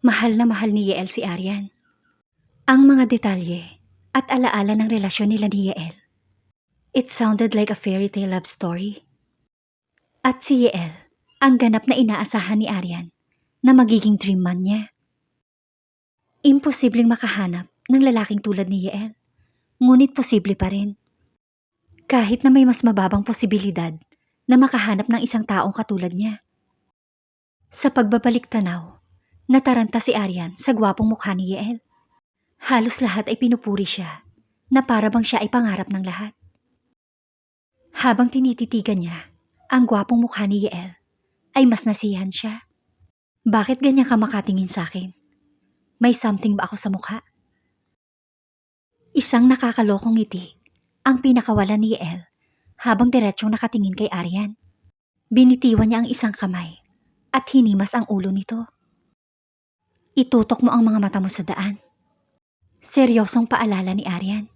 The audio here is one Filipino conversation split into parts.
Mahal na mahal ni Yael si Aryan. Ang mga detalye at alaala ng relasyon nila ni Yael. It sounded like a fairy tale love story. At si Yael, ang ganap na inaasahan ni Aryan na magiging dream man niya. Imposibleng makahanap ng lalaking tulad ni Yael, ngunit posible pa rin. Kahit na may mas mababang posibilidad na makahanap ng isang taong katulad niya. Sa pagbabalik tanaw, nataranta si Aryan sa gwapong mukha ni Yael. Halos lahat ay pinupuri siya na para bang siya ay pangarap ng lahat. Habang tinititigan niya ang gwapong mukha ni Yael, ay mas nasiyahan siya. Bakit ganyan ka makatingin sa akin? May something ba ako sa mukha? Isang nakakalokong ngiti ang pinakawalan ni Yael habang diretsyong nakatingin kay Aryan. Binitiwan niya ang isang kamay at hinimas ang ulo nito. Itutok mo ang mga mata mo sa daan. Seryosong paalala ni Aryan.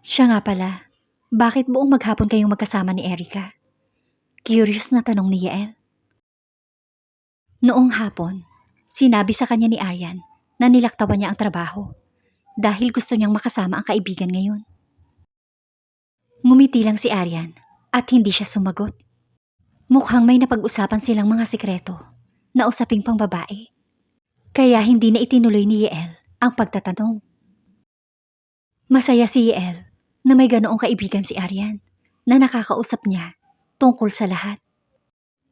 Siya nga pala, bakit buong maghapon kayong magkasama ni Erika? Curious na tanong ni Yael. Noong hapon, sinabi sa kanya ni Aryan na nilaktawan niya ang trabaho dahil gusto niyang makasama ang kaibigan ngayon. Ngumiti lang si Aryan at hindi siya sumagot. Mukhang may napag-usapan silang mga sikreto na usaping pang babae. Kaya hindi na itinuloy ni Yael ang pagtatanong. Masaya si Yael na may ganoong kaibigan si Aryan na nakakausap niya tungkol sa lahat.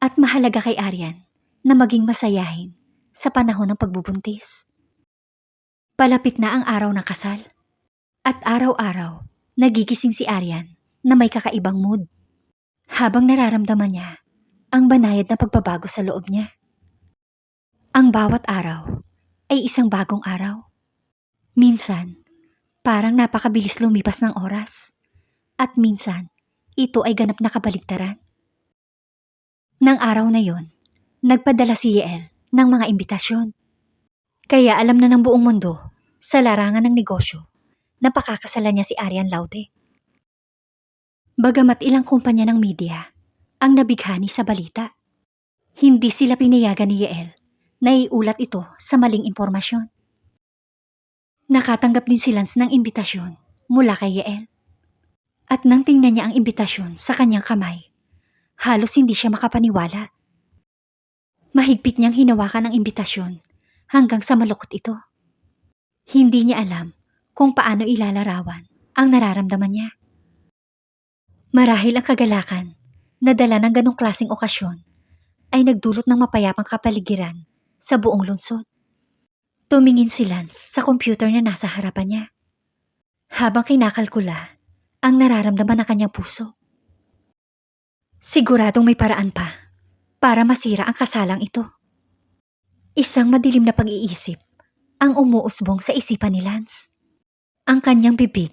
At mahalaga kay Aryan na maging masayahin sa panahon ng pagbubuntis. Palapit na ang araw ng kasal. At araw-araw, nagigising si Aryan na may kakaibang mood. Habang nararamdaman niya ang banayad na pagbabago sa loob niya. Ang bawat araw ay isang bagong araw. Minsan, parang napakabilis lumipas ng oras. At minsan, ito ay ganap na kabaligtaran. Nang araw na yon, nagpadala si Yael ng mga imbitasyon. Kaya alam na ng buong mundo sa larangan ng negosyo na pakakasalan niya si Arian Laude. Bagamat ilang kumpanya ng media ang nabighani sa balita, hindi sila pinayagan ni Yael na iulat ito sa maling impormasyon. Nakatanggap din si Lance ng imbitasyon mula kay Yael. At nang tingnan niya ang imbitasyon sa kanyang kamay, halos hindi siya makapaniwala. Mahigpit niyang hinawakan ang imbitasyon hanggang sa malukot ito. Hindi niya alam kung paano ilalarawan ang nararamdaman niya. Marahil ang kagalakan na dala ng ganong klasing okasyon ay nagdulot ng mapayapang kapaligiran sa buong lungsod. Tumingin si Lance sa computer na nasa harapan niya. Habang kinakalkula ang nararamdaman ng kanyang puso. Siguradong may paraan pa para masira ang kasalang ito. Isang madilim na pag-iisip ang umuusbong sa isipan ni Lance. Ang kanyang bibig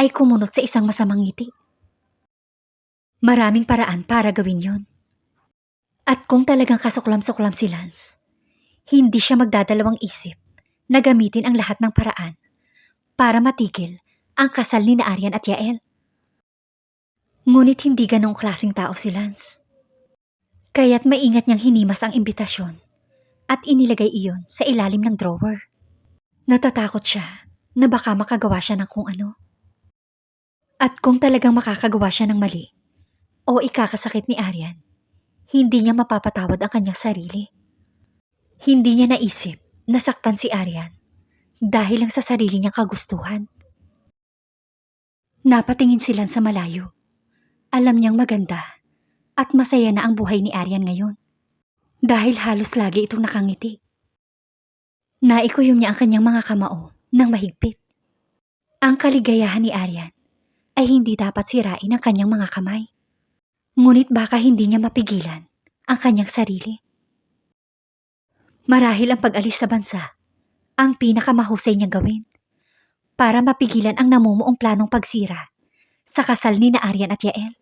ay kumunot sa isang masamang ngiti. Maraming paraan para gawin yon. At kung talagang kasuklam-suklam si Lance, hindi siya magdadalawang isip na gamitin ang lahat ng paraan para matigil ang kasal ni na at Yael. Ngunit hindi ganong klasing tao si Lance. Kaya't maingat niyang hinimas ang imbitasyon at inilagay iyon sa ilalim ng drawer. Natatakot siya na baka makagawa siya ng kung ano. At kung talagang makakagawa siya ng mali o ikakasakit ni Aryan, hindi niya mapapatawad ang kanyang sarili. Hindi niya naisip na saktan si Aryan dahil lang sa sarili niyang kagustuhan. Napatingin sila sa malayo. Alam niyang maganda at masaya na ang buhay ni Aryan ngayon. Dahil halos lagi itong nakangiti. Naikuyom niya ang kanyang mga kamao ng mahigpit. Ang kaligayahan ni Aryan ay hindi dapat sirain ang kanyang mga kamay. Ngunit baka hindi niya mapigilan ang kanyang sarili. Marahil ang pag-alis sa bansa ang pinakamahusay niyang gawin para mapigilan ang namumuong planong pagsira sa kasal ni na at Yael.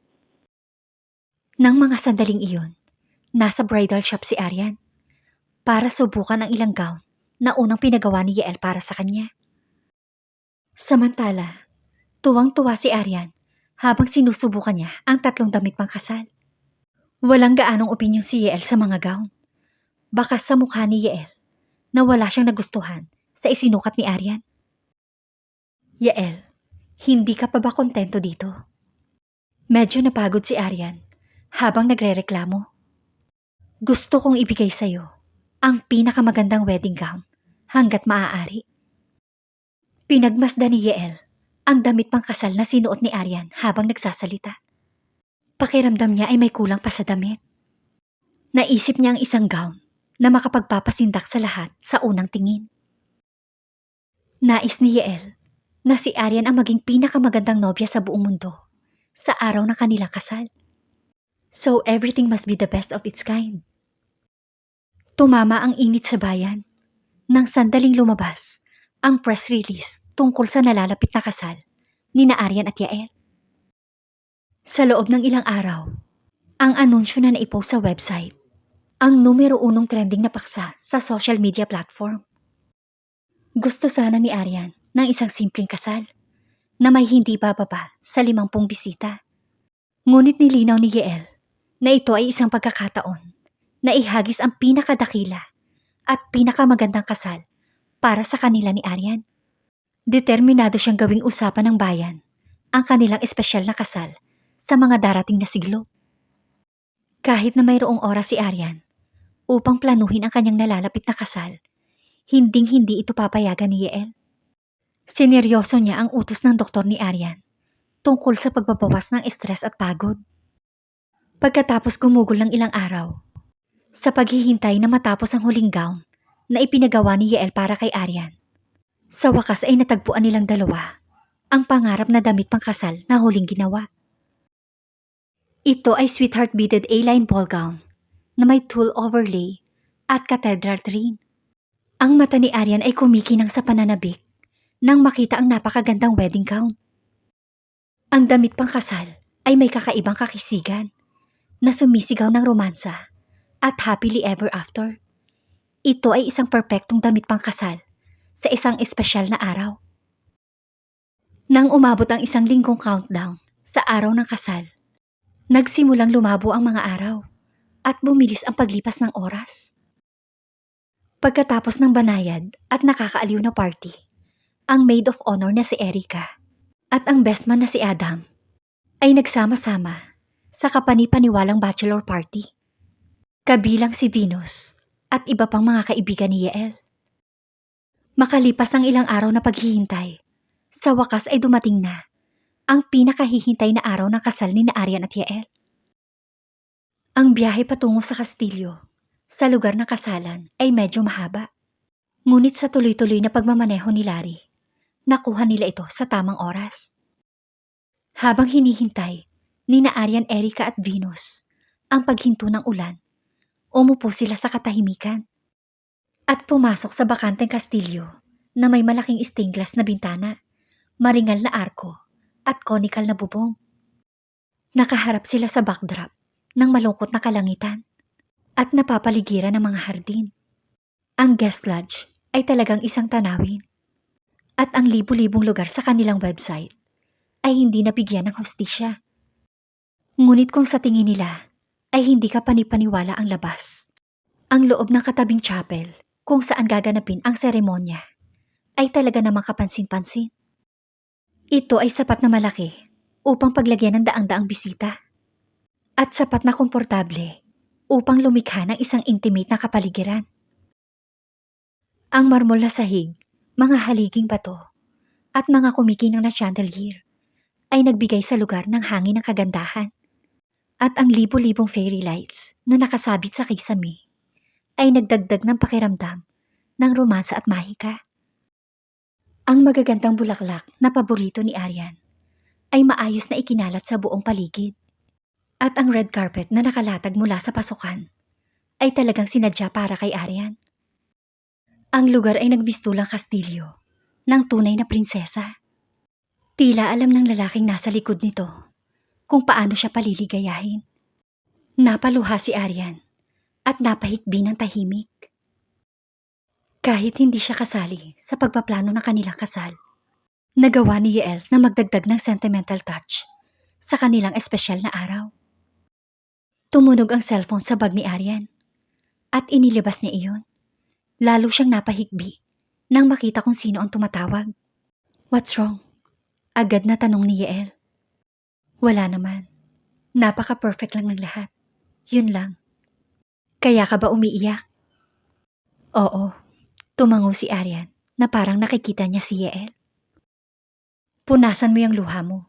Nang mga sandaling iyon, nasa bridal shop si Aryan para subukan ang ilang gown na unang pinagawa ni Yael para sa kanya. Samantala, tuwang-tuwa si Aryan habang sinusubukan niya ang tatlong damit pang kasal. Walang gaanong opinyon si Yael sa mga gown. Baka sa mukha ni Yael, na wala siyang nagustuhan sa isinukat ni Aryan. Yael, hindi ka pa ba kontento dito? Medyo napagod si Aryan habang nagrereklamo. Gusto kong ibigay sa'yo ang pinakamagandang wedding gown hanggat maaari. Pinagmasdan ni Yael ang damit pang kasal na sinuot ni Aryan habang nagsasalita. Pakiramdam niya ay may kulang pa sa damit. Naisip niya ang isang gown na makapagpapasindak sa lahat sa unang tingin. Nais ni Yael na si Aryan ang maging pinakamagandang nobya sa buong mundo sa araw ng kanilang kasal. So everything must be the best of its kind. Tumama ang init sa bayan nang sandaling lumabas ang press release tungkol sa nalalapit na kasal ni na Aryan at Yael. Sa loob ng ilang araw, ang anunsyo na naipost sa website, ang numero unong trending na paksa sa social media platform. Gusto sana ni Aryan ng isang simpleng kasal na may hindi bababa sa limampung bisita. Ngunit nilinaw ni Yael na ito ay isang pagkakataon na ihagis ang pinakadakila at pinakamagandang kasal para sa kanila ni Aryan. Determinado siyang gawing usapan ng bayan ang kanilang espesyal na kasal sa mga darating na siglo. Kahit na mayroong oras si Aryan upang planuhin ang kanyang nalalapit na kasal, hinding-hindi ito papayagan ni Yael. Sineryoso niya ang utos ng doktor ni Aryan tungkol sa pagbabawas ng stress at pagod. Pagkatapos gumugol ng ilang araw, sa paghihintay na matapos ang huling gown na ipinagawa ni Yael para kay Aryan, sa wakas ay natagpuan nilang dalawa ang pangarap na damit pangkasal na huling ginawa. Ito ay sweetheart beaded A-line ball gown na may tulle overlay at cathedral trim. Ang mata ni Aryan ay kumikinang sa pananabik nang makita ang napakagandang wedding gown. Ang damit pang kasal ay may kakaibang kakisigan na sumisigaw ng romansa at happily ever after. Ito ay isang perpektong damit pang kasal sa isang espesyal na araw. Nang umabot ang isang linggong countdown sa araw ng kasal, nagsimulang lumabo ang mga araw at bumilis ang paglipas ng oras. Pagkatapos ng banayad at nakakaaliw na party, ang maid of honor na si Erika at ang best man na si Adam ay nagsama-sama sa kapanipaniwalang bachelor party. Kabilang si Venus at iba pang mga kaibigan ni Yael. Makalipas ang ilang araw na paghihintay, sa wakas ay dumating na ang pinakahihintay na araw ng kasal ni na Aryan at Yael. Ang biyahe patungo sa Kastilyo sa lugar ng kasalan ay medyo mahaba. Ngunit sa tuloy-tuloy na pagmamaneho ni Larry, nakuha nila ito sa tamang oras. Habang hinihintay ni na Aryan, Erika at Venus ang paghinto ng ulan, umupo sila sa katahimikan at pumasok sa bakanteng kastilyo na may malaking stained glass na bintana, maringal na arko at conical na bubong. Nakaharap sila sa backdrop ng malungkot na kalangitan at napapaligiran ng mga hardin. Ang guest lodge ay talagang isang tanawin at ang libu-libong lugar sa kanilang website ay hindi nabigyan ng hostisya. Ngunit kung sa tingin nila ay hindi ka panipaniwala ang labas, ang loob ng katabing chapel kung saan gaganapin ang seremonya ay talaga namang kapansin-pansin. Ito ay sapat na malaki upang paglagyan ng daang-daang bisita at sapat na komportable upang lumikha ng isang intimate na kapaligiran. Ang marmol na sahig, mga haliging bato, at mga kumikinang na chandelier ay nagbigay sa lugar ng hangin ng kagandahan. At ang libo-libong fairy lights na nakasabit sa kisame ay nagdagdag ng pakiramdam ng romansa at mahika. Ang magagandang bulaklak na paborito ni Aryan ay maayos na ikinalat sa buong paligid. At ang red carpet na nakalatag mula sa pasukan ay talagang sinadya para kay Aryan. Ang lugar ay nagbistulang kastilyo ng tunay na prinsesa. Tila alam ng lalaking nasa likod nito kung paano siya paliligayahin. Napaluha si Aryan at napahikbi ng tahimik. Kahit hindi siya kasali sa pagpaplano ng kanilang kasal, nagawa ni Yael na magdagdag ng sentimental touch sa kanilang espesyal na araw. Tumunog ang cellphone sa bag ni Aryan at inilabas niya iyon. Lalo siyang napahigbi nang makita kung sino ang tumatawag. What's wrong? Agad na tanong ni Yael. Wala naman. Napaka-perfect lang ng lahat. Yun lang. Kaya ka ba umiiyak? Oo. Tumango si Arian na parang nakikita niya si Yael. Punasan mo yung luha mo.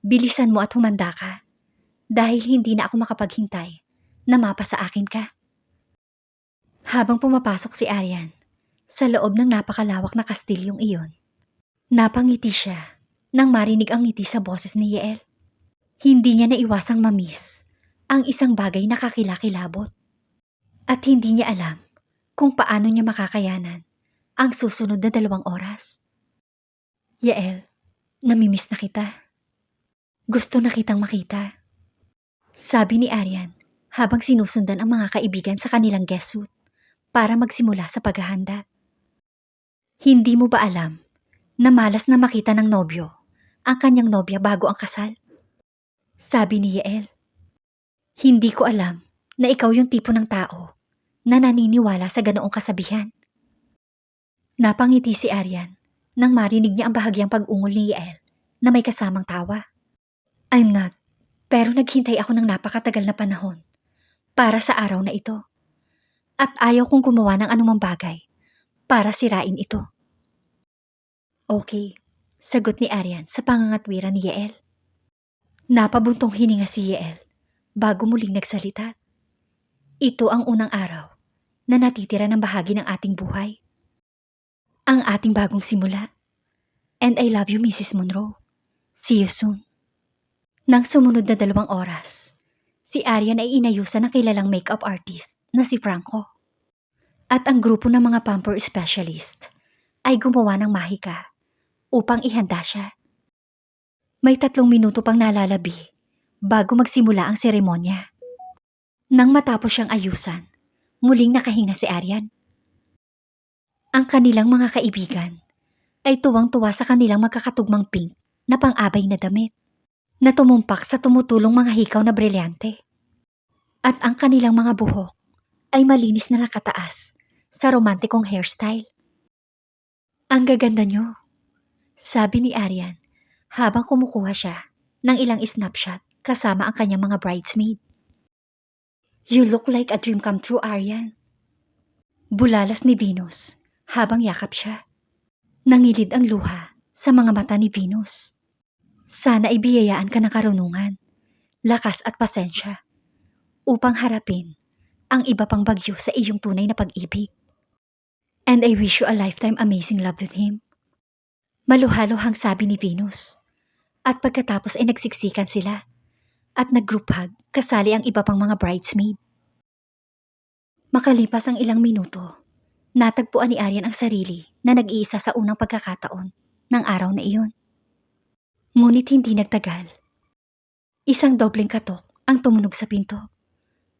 Bilisan mo at humanda ka. Dahil hindi na ako makapaghintay na mapa akin ka. Habang pumapasok si Arian, sa loob ng napakalawak na kastilyong iyon, napangiti siya nang marinig ang ngiti sa boses ni Yael. Hindi niya naiwasang mamiss ang isang bagay na kakilakilabot. At hindi niya alam kung paano niya makakayanan ang susunod na dalawang oras. Yael, namimiss na kita. Gusto na kitang makita. Sabi ni Arian habang sinusundan ang mga kaibigan sa kanilang guest suite para magsimula sa paghahanda. Hindi mo ba alam na malas na makita ng nobyo ang kanyang nobya bago ang kasal? Sabi ni Yael. Hindi ko alam na ikaw yung tipo ng tao na naniniwala sa ganoong kasabihan. Napangiti si Arian nang marinig niya ang bahagyang pag-ungol ni Yael na may kasamang tawa. I'm not, pero naghintay ako ng napakatagal na panahon para sa araw na ito. At ayaw kong gumawa ng anumang bagay para sirain ito. Okay, sagot ni Arian sa pangangatwiran ni Yael. Napabuntong hininga si Yael bago muling nagsalita. Ito ang unang araw na natitira ng bahagi ng ating buhay. Ang ating bagong simula. And I love you, Mrs. Monroe. See you soon. Nang sumunod na dalawang oras, si Arian ay inayusan ng kilalang makeup artist na si Franco. At ang grupo ng mga pamper specialist ay gumawa ng mahika upang ihanda siya. May tatlong minuto pang nalalabi bago magsimula ang seremonya. Nang matapos siyang ayusan, muling nakahinga si Arian. Ang kanilang mga kaibigan ay tuwang-tuwa sa kanilang magkakatugmang pink na pang-abay na damit na tumumpak sa tumutulong mga hikaw na brilyante. At ang kanilang mga buhok ay malinis na nakataas sa romantikong hairstyle. Ang gaganda nyo, sabi ni Arian habang kumukuha siya ng ilang snapshot kasama ang kanyang mga bridesmaid. You look like a dream come true, Arian. Bulalas ni Venus habang yakap siya. Nangilid ang luha sa mga mata ni Venus. Sana ibiyayaan ka ng karunungan, lakas at pasensya upang harapin ang iba pang bagyo sa iyong tunay na pag-ibig. And I wish you a lifetime amazing love with him. Maluhaluhang sabi ni Venus. At pagkatapos ay nagsiksikan sila at nag-group hug kasali ang iba pang mga bridesmaid. Makalipas ang ilang minuto, natagpuan ni Arian ang sarili na nag-iisa sa unang pagkakataon ng araw na iyon. Ngunit hindi nagtagal. Isang dobleng katok ang tumunog sa pinto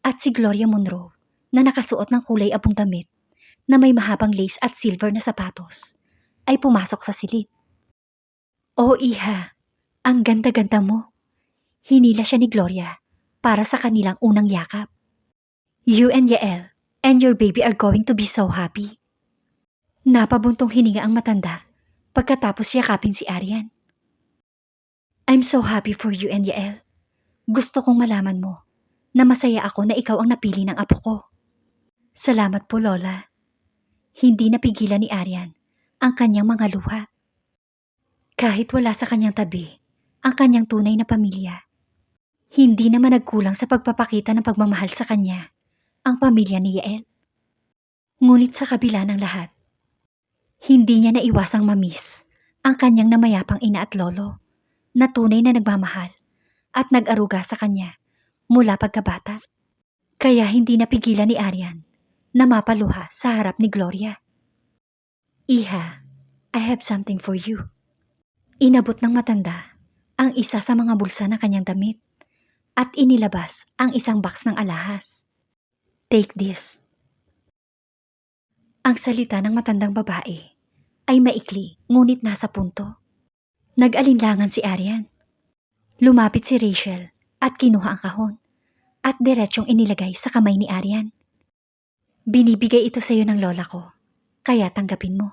at si Gloria Monroe na nakasuot ng kulay abong damit na may mahabang lace at silver na sapatos ay pumasok sa silid. O iha, ang ganda-ganda mo. Hinila siya ni Gloria para sa kanilang unang yakap. You and Yael and your baby are going to be so happy. Napabuntong hininga ang matanda pagkatapos yakapin si Arian. I'm so happy for you and Yael. Gusto kong malaman mo na masaya ako na ikaw ang napili ng apo ko. Salamat po, Lola. Hindi napigilan ni Arian ang kanyang mga luha. Kahit wala sa kanyang tabi ang kanyang tunay na pamilya, hindi naman nagkulang sa pagpapakita ng pagmamahal sa kanya ang pamilya ni Yael. Ngunit sa kabila ng lahat, hindi niya naiwasang mamiss ang kanyang namayapang ina at lolo na tunay na nagmamahal at nag-aruga sa kanya mula pagkabata. Kaya hindi napigilan ni Arian na mapaluha sa harap ni Gloria. Iha, I have something for you. Inabot ng matanda ang isa sa mga bulsa ng kanyang damit at inilabas ang isang box ng alahas. Take this. Ang salita ng matandang babae ay maikli ngunit nasa punto. Nag-alinlangan si Arian. Lumapit si Rachel at kinuha ang kahon at diretsong inilagay sa kamay ni Arian. Binibigay ito sa iyo ng lola ko kaya tanggapin mo.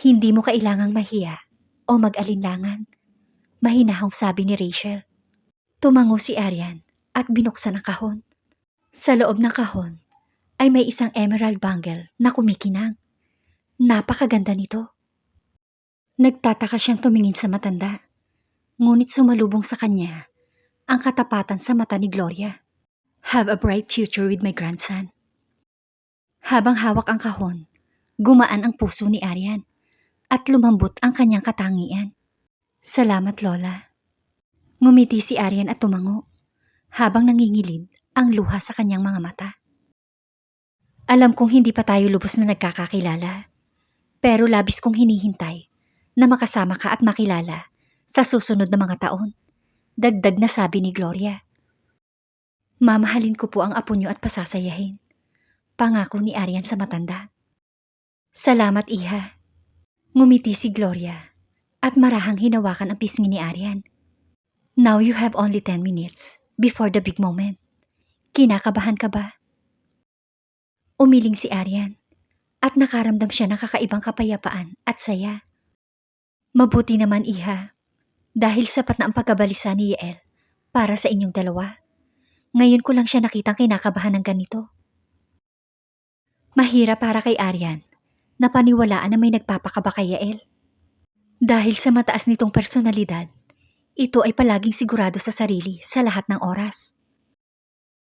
Hindi mo kailangang mahiya o mag-alinlangan. Mahinahong sabi ni Rachel. Tumango si Arian at binuksan ang kahon. Sa loob ng kahon ay may isang emerald bangle na kumikinang. Napakaganda nito. Nagtataka siyang tumingin sa matanda. Ngunit sumalubong sa kanya ang katapatan sa mata ni Gloria. Have a bright future with my grandson. Habang hawak ang kahon, gumaan ang puso ni Arian at lumambot ang kanyang katangian. Salamat, Lola. Ngumiti si Arian at tumango habang nangingilid ang luha sa kanyang mga mata. Alam kong hindi pa tayo lubos na nagkakakilala, pero labis kong hinihintay na makasama ka at makilala sa susunod na mga taon. Dagdag na sabi ni Gloria. Mamahalin ko po ang apo niyo at pasasayahin. Pangako ni Arian sa matanda. Salamat, Iha. Ngumiti si Gloria at marahang hinawakan ang pisngi ni Arian. Now you have only 10 minutes before the big moment. Kinakabahan ka ba? Umiling si Arian at nakaramdam siya ng kakaibang kapayapaan at saya. Mabuti naman, Iha. Dahil sapat na ang pagkabalisa ni Yael para sa inyong dalawa. Ngayon ko lang siya nakitang kinakabahan ng ganito. Mahirap para kay Arian na paniwalaan na may nagpapakaba kay Yael. Dahil sa mataas nitong personalidad, ito ay palaging sigurado sa sarili sa lahat ng oras.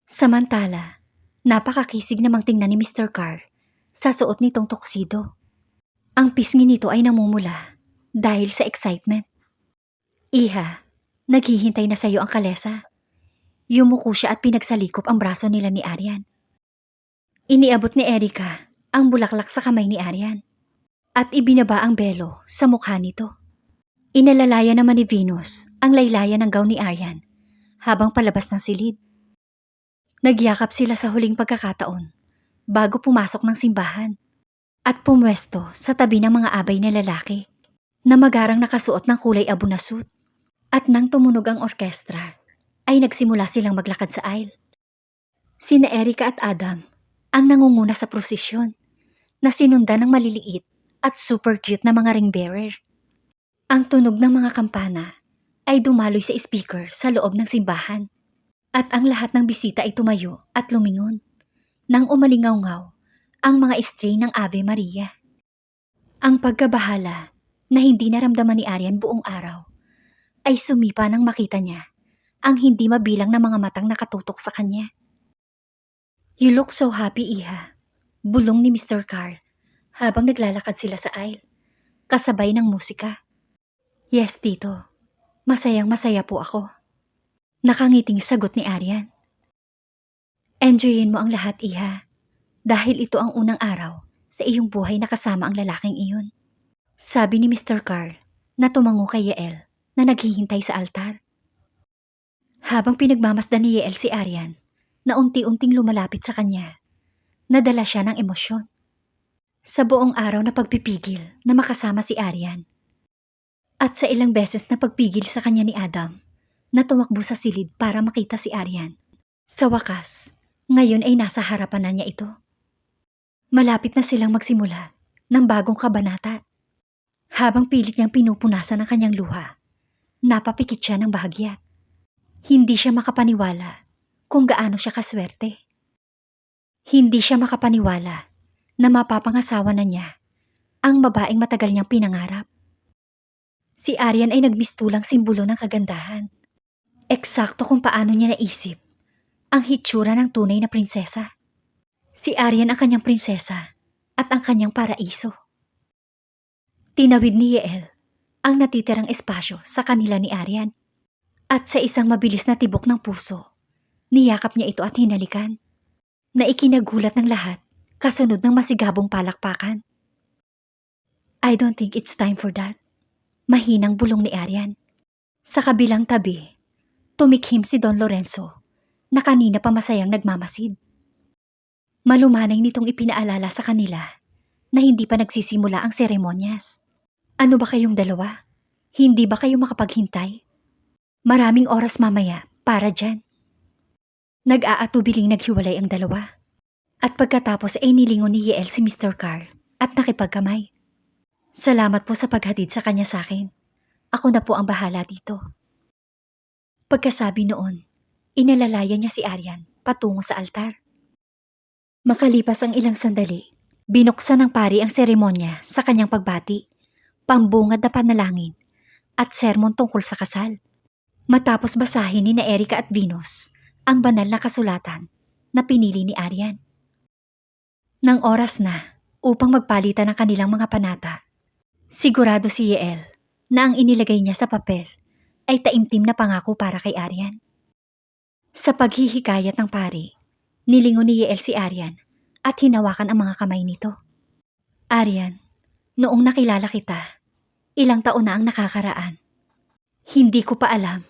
Samantala, napakakisig namang tingnan ni Mr. Carr sa suot nitong toksido. Ang pisngi nito ay namumula dahil sa excitement. Iha, naghihintay na sa iyo ang kalesa. Yumuko siya at pinagsalikop ang braso nila ni Arian. Iniabot ni Erika ang bulaklak sa kamay ni Arian at ibinaba ang belo sa mukha nito. Inalalaya naman ni Venus ang laylayan ng gown ni Arian habang palabas ng silid. Nagyakap sila sa huling pagkakataon bago pumasok ng simbahan at pumwesto sa tabi ng mga abay na lalaki na magarang nakasuot ng kulay abo na suit. At nang tumunog ang orkestra, ay nagsimula silang maglakad sa aisle. Sina Erika at Adam ang nangunguna sa prosesyon na sinundan ng maliliit at super cute na mga ring bearer. Ang tunog ng mga kampana ay dumaloy sa speaker sa loob ng simbahan at ang lahat ng bisita ay tumayo at lumingon nang umalingaw-ngaw ang mga string ng Ave Maria. Ang pagkabahala na hindi naramdaman ni Arian buong araw ay sumipa nang makita niya ang hindi mabilang na mga matang nakatutok sa kanya. You look so happy, Iha. Bulong ni Mr. Carl habang naglalakad sila sa aisle, kasabay ng musika. Yes, Tito. Masayang masaya po ako. Nakangiting sagot ni Arian. Enjoyin mo ang lahat, Iha. Dahil ito ang unang araw sa iyong buhay na kasama ang lalaking iyon. Sabi ni Mr. Carl na tumango kay Yael na naghihintay sa altar. Habang pinagmamasdan ni Yael si Arian na unti-unting lumalapit sa kanya, nadala siya ng emosyon. Sa buong araw na pagpipigil na makasama si Arian. At sa ilang beses na pagpigil sa kanya ni Adam na tumakbo sa silid para makita si Arian. Sa wakas, ngayon ay nasa harapan na niya ito. Malapit na silang magsimula ng bagong kabanata. Habang pilit niyang pinupunasan ang kanyang luha, napapikit siya ng bahagya. Hindi siya makapaniwala kung gaano siya kaswerte. Hindi siya makapaniwala na mapapangasawa na niya ang babaeng matagal niyang pinangarap. Si Arian ay nagmistulang simbolo ng kagandahan. Eksakto kung paano niya naisip ang hitsura ng tunay na prinsesa. Si Arian ang kanyang prinsesa at ang kanyang paraiso. Tinawid ni Yael ang natitirang espasyo sa kanila ni Arian. At sa isang mabilis na tibok ng puso, niyakap niya ito at hinalikan. Na ikinagulat ng lahat kasunod ng masigabong palakpakan. I don't think it's time for that. Mahinang bulong ni Arian. Sa kabilang tabi, tumikhim si Don Lorenzo na kanina pa masayang nagmamasid. Malumanay nitong ipinaalala sa kanila na hindi pa nagsisimula ang seremonyas. Ano ba kayong dalawa? Hindi ba kayo makapaghintay? Maraming oras mamaya para dyan. Nag-aatubiling naghiwalay ang dalawa. At pagkatapos ay nilingon ni Yael si Mr. Carl at nakipagkamay. Salamat po sa paghatid sa kanya sa akin. Ako na po ang bahala dito. Pagkasabi noon, inalalayan niya si Aryan patungo sa altar. Makalipas ang ilang sandali, binuksan ng pari ang seremonya sa kanyang pagbati, pambungad na panalangin, at sermon tungkol sa kasal. Matapos basahin ni na Erika at Venus ang banal na kasulatan na pinili ni Aryan. Nang oras na upang magpalitan ng kanilang mga panata, sigurado si Yeel na ang inilagay niya sa papel ay taimtim na pangako para kay Aryan. Sa paghihikayat ng pari, nilingon ni Yeel si Aryan at hinawakan ang mga kamay nito. Aryan, noong nakilala kita, ilang taon na ang nakakaraan. Hindi ko pa alam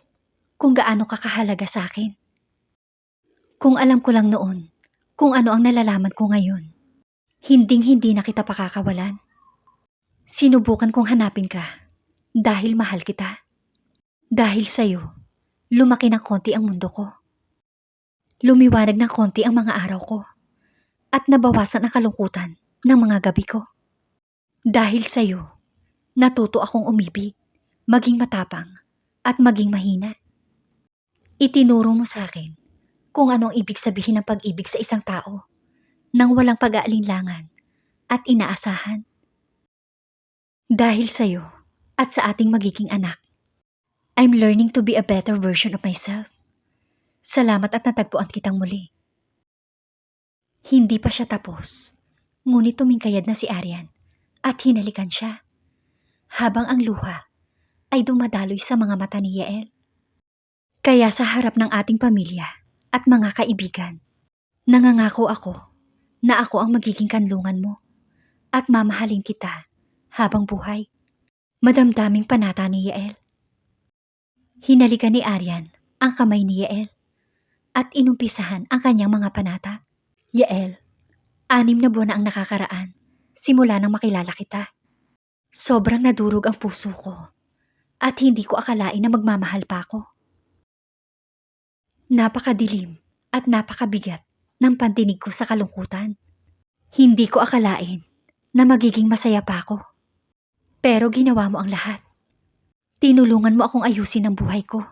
kung gaano ka kahalaga sa akin. Kung alam ko lang noon kung ano ang nalalaman ko ngayon, hinding hindi na kita pakakawalan. Sinubukan kong hanapin ka dahil mahal kita. Dahil sa'yo, lumaki ng konti ang mundo ko. Lumiwanag ng konti ang mga araw ko at nabawasan ang kalungkutan ng mga gabi ko. Dahil sa'yo, natuto akong umibig, maging matapang, at maging mahina. Itinuro mo sa akin kung anong ibig sabihin ng pag-ibig sa isang tao nang walang pag-aalinlangan at inaasahan. Dahil sa'yo at sa ating magiging anak, I'm learning to be a better version of myself. Salamat at natagpuan kitang muli. Hindi pa siya tapos, ngunit tumingkayad na si Aryan at hinalikan siya. Habang ang luha ay dumadaloy sa mga mata ni Yael. Kaya sa harap ng ating pamilya at mga kaibigan, nangangako ako na ako ang magiging kanlungan mo at mamahalin kita habang buhay. Madamdaming panata ni Yael. Hinalikan ni Aryan ang kamay ni Yael at inumpisahan ang kanyang mga panata. Yael, anim na buwan na ang nakakaraan simula nang makilala kita. Sobrang nadurog ang puso ko at hindi ko akalain na magmamahal pa ako. Napakadilim at napakabigat ng pantinig ko sa kalungkutan. Hindi ko akalain na magiging masaya pa ako. Pero ginawa mo ang lahat. Tinulungan mo akong ayusin ang buhay ko.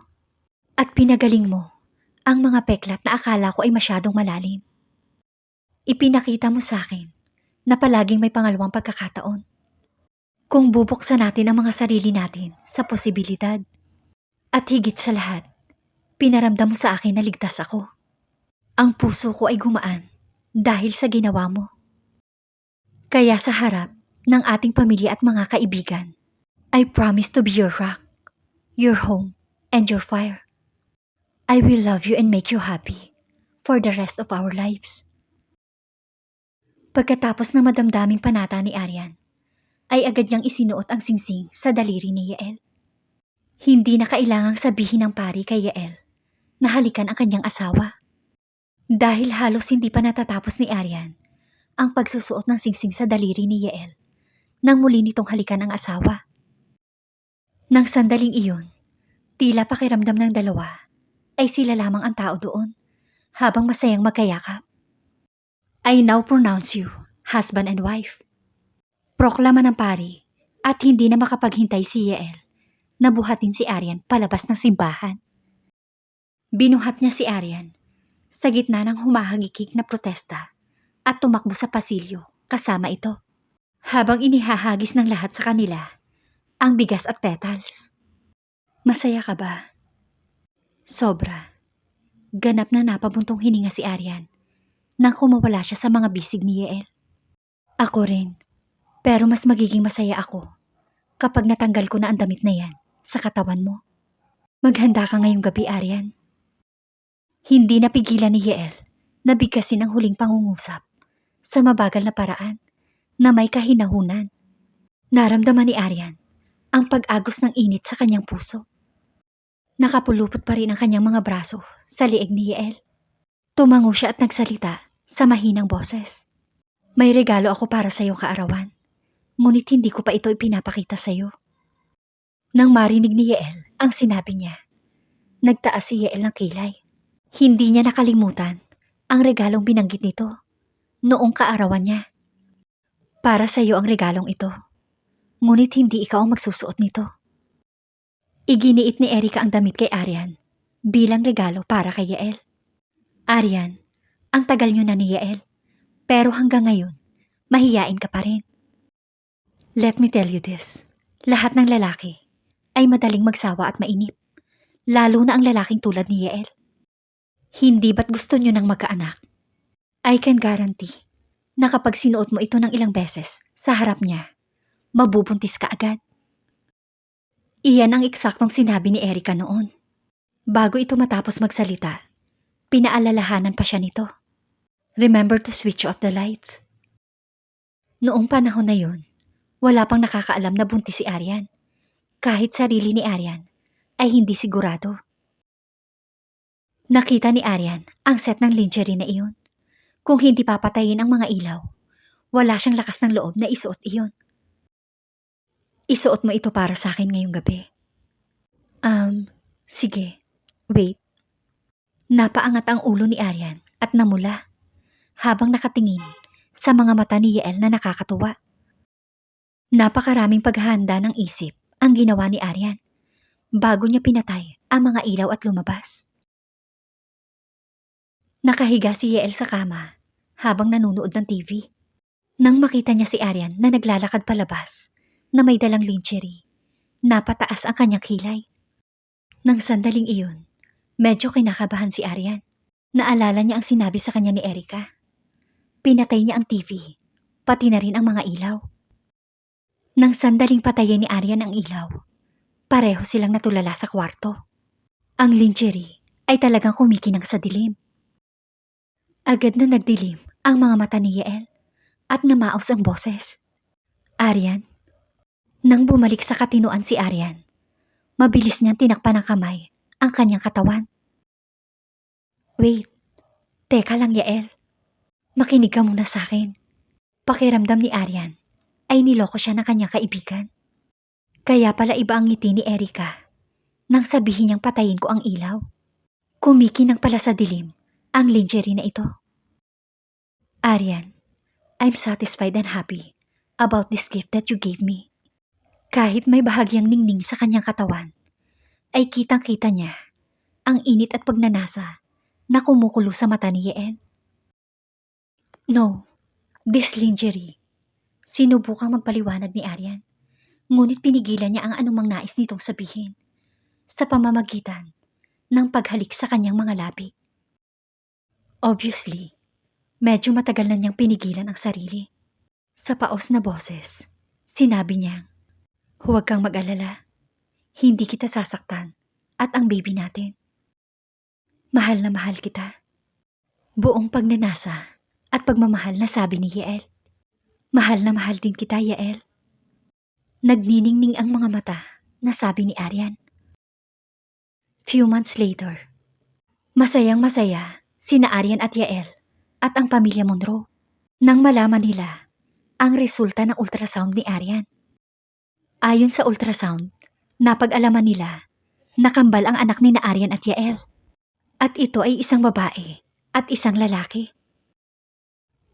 At pinagaling mo ang mga peklat na akala ko ay masyadong malalim. Ipinakita mo sa akin na palaging may pangalawang pagkakataon. Kung bubuksan natin ang mga sarili natin sa posibilidad. At higit sa lahat, pinaramdam mo sa akin na ligtas ako. Ang puso ko ay gumaan dahil sa ginawa mo. Kaya sa harap ng ating pamilya at mga kaibigan, I promise to be your rock, your home, and your fire. I will love you and make you happy for the rest of our lives. Pagkatapos ng madamdaming panata ni Aryan, ay agad niyang isinuot ang singsing sa daliri ni Yael. Hindi na kailangang sabihin ng pari kay Yael na halikan ang kanyang asawa. Dahil halos hindi pa natatapos ni Aryan ang pagsusuot ng singsing sa daliri ni Yael nang muli nitong halikan ang asawa. Nang sandaling iyon, tila pakiramdam ng dalawa ay sila lamang ang tao doon habang masayang magkayakap. I now pronounce you husband and wife. Proklama ng pari at hindi na makapaghintay si Yael na buhatin si Aryan palabas ng simbahan. Binuhat niya si Aryan sa gitna ng humahagikik na protesta at tumakbo sa pasilyo kasama ito. Habang inihahagis ng lahat sa kanila ang bigas at petals. Masaya ka ba? Sobra. Ganap na napabuntong hininga si Aryan nang kumawala siya sa mga bisig ni Yael. Ako rin. Pero mas magiging masaya ako kapag natanggal ko na ang damit na yan sa katawan mo. Maghanda ka ngayong gabi, Aryan. Hindi napigilan ni Yael na bigkasin ang huling pangungusap sa mabagal na paraan na may kahinahunan. Naramdaman ni Aryan ang pag-agos ng init sa kanyang puso. Nakapulupot pa rin ang kanyang mga braso sa lieg ni Yael. Tumango siya at nagsalita sa mahinang boses. May regalo ako para sa iyong kaarawan. Ngunit hindi ko pa ito ipinapakita sa iyo. Nang marinig ni Yael ang sinabi niya, nagtaas si Yael ng kilay. Hindi niya nakalimutan ang regalong binanggit nito noong kaarawan niya. Para sa iyo ang regalong ito. Ngunit hindi ikaw ang magsusuot nito. Iginiit ni Erika ang damit kay Arian bilang regalo para kay Yael. Arian, ang tagal niyo na ni Yael. Pero hanggang ngayon, mahiyain ka pa rin. Let me tell you this. Lahat ng lalaki ay madaling magsawa at mainip. Lalo na ang lalaking tulad ni Yael. Hindi ba't gusto niyo ng magkaanak? I can guarantee na kapag sinuot mo ito ng ilang beses sa harap niya, mabubuntis ka agad. Iyan ang eksaktong sinabi ni Erika noon. Bago ito matapos magsalita, pinaalalahanan pa siya nito. Remember to switch off the lights. Noong panahon na yun, wala pang nakakaalam na buntis si Arian. Kahit sarili ni Arian ay hindi sigurado. Nakita ni Arian ang set ng lingerie na iyon. Kung hindi papatayin ang mga ilaw, wala siyang lakas ng loob na isuot iyon. Isuot mo ito para sa akin ngayong gabi. Um, sige. Wait. Napaangat ang ulo ni Arian at namula habang nakatingin sa mga mata ni Yael na nakakatuwa. Napakaraming paghahanda ng isip ang ginawa ni Arian bago niya pinatay ang mga ilaw at lumabas. Nakahiga si Yael sa kama habang nanunood ng TV. Nang makita niya si Arian na naglalakad palabas na may dalang lingerie, napataas ang kanyang kilay. Nang sandaling iyon, medyo kinakabahan si Arian. Naalala niya ang sinabi sa kanya ni Erika. Pinatay niya ang TV, pati na rin ang mga ilaw. Nang sandaling patayin ni Arian ang ilaw, pareho silang natulala sa kwarto. Ang lingerie ay talagang kumikinang sa dilim. Agad na nagdilim ang mga mata ni Yael at namaos ang boses. Arian. Nang bumalik sa katinuan si Arian, mabilis niyang tinakpan ng kamay ang kanyang katawan. Wait, teka lang Yael. Makinig ka muna sa akin. Pakiramdam ni Arian ay niloko siya ng kanyang kaibigan. Kaya pala iba ang ngiti ni Erika nang sabihin niyang patayin ko ang ilaw. Kumikinang pala sa dilim ang lingerie na ito. Arian, I'm satisfied and happy about this gift that you gave me. Kahit may bahagyang ningning sa kanyang katawan, ay kitang-kita niya ang init at pagnanasa na kumukulo sa mata ni Yeen. No, this lingerie. Sinubukang magpaliwanag ni Arian, ngunit pinigilan niya ang anumang nais nitong sabihin sa pamamagitan ng paghalik sa kanyang mga labi. Obviously, medyo matagal na niyang pinigilan ang sarili. Sa paos na boses, sinabi niya, Huwag kang mag-alala. Hindi kita sasaktan at ang baby natin. Mahal na mahal kita. Buong pagnanasa at pagmamahal na sabi ni Yael. Mahal na mahal din kita, Yael. Nagniningning ang mga mata na sabi ni Arian. Few months later, masayang masaya sina Arian at Yael at ang pamilya Monroe nang malaman nila ang resulta ng ultrasound ni Arian. Ayon sa ultrasound, napag-alaman nila na kambal ang anak ni na Arian at Yael. At ito ay isang babae at isang lalaki.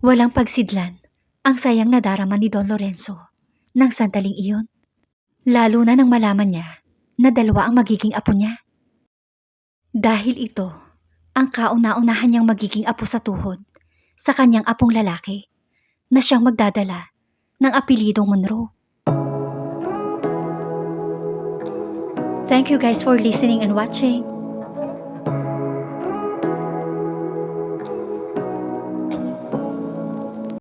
Walang pagsidlan ang sayang nadarama ni Don Lorenzo ng sandaling iyon. Lalo na nang malaman niya na dalawa ang magiging apo niya. Dahil ito ang kauna-unahan niyang magiging apo sa tuhod sa kanyang apong lalaki na siyang magdadala ng apelidong Monroe. Thank you guys for listening and watching.